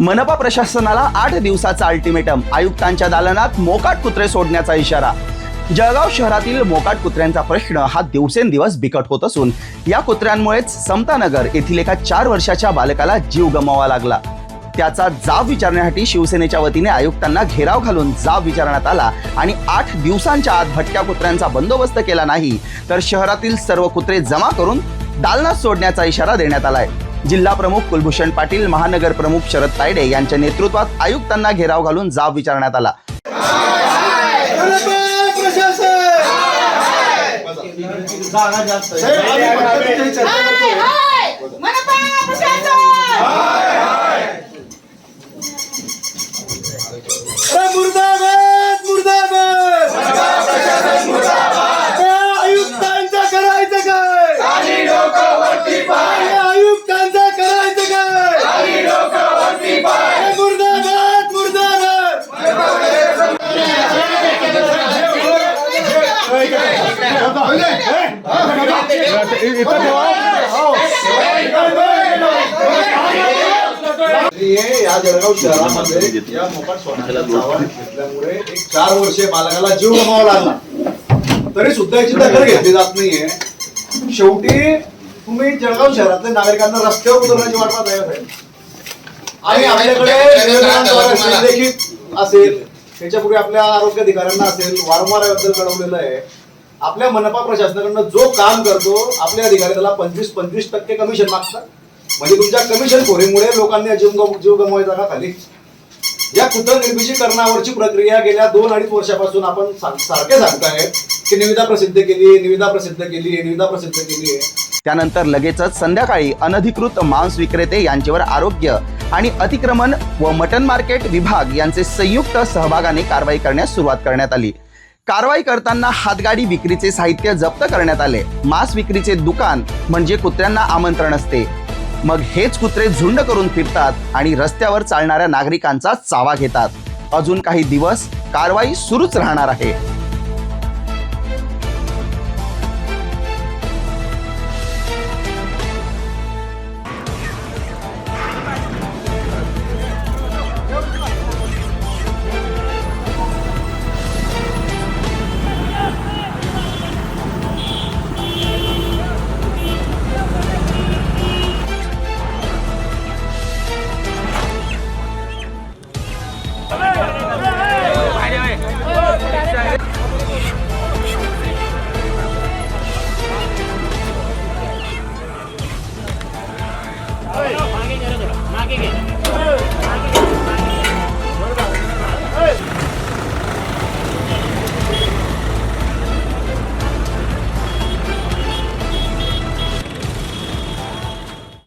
मनपा प्रशासनाला आठ दिवसाचा अल्टिमेटम आयुक्तांच्या दालनात मोकाट कुत्रे सोडण्याचा इशारा. जळगाव शहरातील मोकाट कुत्र्यांचा प्रश्न हा दिवसेंदिवस बिकट होत असून या कुत्र्यांमुळेच समतानगर येथील एका चार वर्षाच्या बालकाला जीव गमवावा लागला. त्याचा जाब विचारण्यासाठी शिवसेनेच्या वतीने आयुक्तांना घेराव घालून जाब विचारण्यात आला आणि आठ दिवसांच्या आत भटक्या कुत्र्यांचा बंदोबस्त केला नाही तर शहरातील सर्व कुत्रे जमा करून दालनात सोडण्याचा इशारा देण्यात आला आहे जिल्हा प्रमुख कुलभूषण पाटील महानगर प्रमुख शरद तायडे यांच्या नेतृत्वात आयुक्तांना घेराव घालून जाब विचारण्यात आला हाय या जळगाव शहरामध्ये या मोकाट सोडण्याचा आवाज घेतल्यामुळे एक चार वर्षे बालकाला जीव गमावा लागला. तरी सुद्धा याची दखल घेतली जात नाहीये. शेवटी तुम्ही जळगाव शहरातल्या नागरिकांना रस्त्यावर उतरण्याची वाट का साहेब? आणि आपल्याकडे असेल त्याच्यापूर्वी आपल्या आरोग्य अधिकाऱ्यांना असेल वारंवार याबद्दल कळवलेलं आहे. आपल्या मनपा प्रशासनाकडनं जो काम करतो आपले अधिकारी त्याला पंचवीस पंचवीस टक्के कमिशन मागतात. म्हणजे तुमच्या कमिशन खोरीमुळे लोकांनी जीव गम- जीव गमवायचा का खाली? या कुत्र निर्मितीकरणावरची प्रक्रिया गेल्या दोन अडीच वर्षापासून आपण सारखे सांगताय की निविदा प्रसिद्ध केली निविदा प्रसिद्ध केली निविदा प्रसिद्ध केली आहे त्यानंतर लगेचच संध्याकाळी अनधिकृत मांस विक्रेते यांच्यावर आरोग्य आणि अतिक्रमण व मटन मार्केट विभाग यांचे संयुक्त सहभागाने कारवाई करण्यास सुरुवात करण्यात आली. कारवाई करताना हातगाडी विक्रीचे साहित्य जप्त करण्यात आले. मांस विक्रीचे दुकान म्हणजे कुत्र्यांना आमंत्रण असते. मग हेच कुत्रे झुंड करून फिरतात आणि रस्त्यावर चालणाऱ्या नागरिकांचा चावा घेतात. अजून काही दिवस कारवाई सुरूच राहणार आहे.